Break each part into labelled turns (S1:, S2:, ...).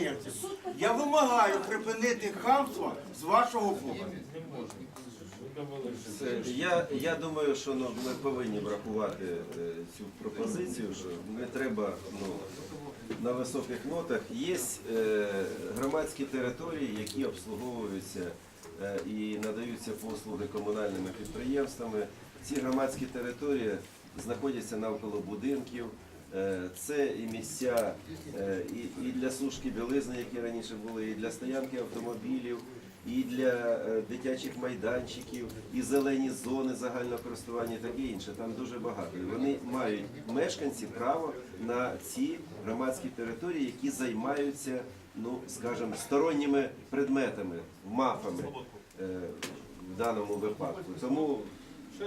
S1: підприємців. Я вимагаю припинити хамство з вашого боку.
S2: Я, я думаю, що ну, ми повинні врахувати е, цю пропозицію, що не треба ну, на високих нотах. Є е, громадські території, які обслуговуються е, і надаються послуги комунальними підприємствами. Ці громадські території знаходяться навколо будинків. Е, Це і місця е, і, для сушки білизни, які раніше були, і для стоянки автомобілів, і для е, дитячих майданчиків, і зелені зони загального користування, таке інше. Там дуже багато. Вони мають мешканці право на ці громадські території, які займаються, ну скажімо, сторонніми предметами, мафами в даному випадку. Тому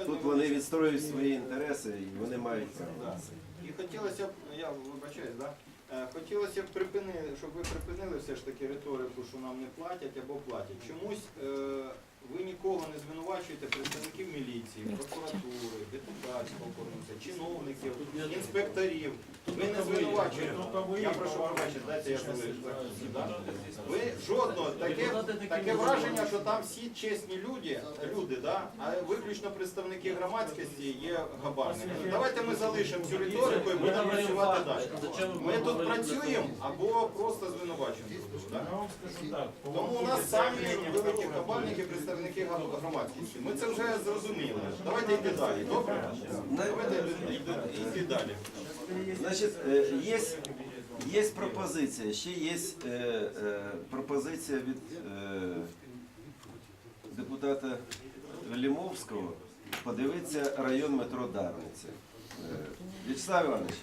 S2: тут вони відстроюють свої інтереси і вони мають право.
S3: І хотілося б, я вибачаюсь, да? Е, хотілося б припинити, щоб ви припинили все ж таки риторику, що нам не платять або платять. Чомусь е, ви нікого не звинувачуєте представників міліції, прокуратури, депутатського корпусу, чиновників, інспекторів. Ви не звинувачуєте. Я прошу пробачення, дайте я залишу. Да? Жодного таке, таке враження, що там всі чесні люди, люди, да? а виключно представники громадськості є габарниками. Давайте ми залишимо цю риторику і будемо працювати далі. Ми тут працюємо або просто звинувачуємо.
S4: по
S3: Тому у нас самі великі хабарники, представники громадськості. Ми це вже зрозуміли. Давайте йти далі. Добре? Давайте йти далі.
S2: Значить, е, є, є пропозиція, ще є е, е, пропозиція від е, депутата Лімовського подивитися район метро Дарниця. Е, Вячеслав Іванович,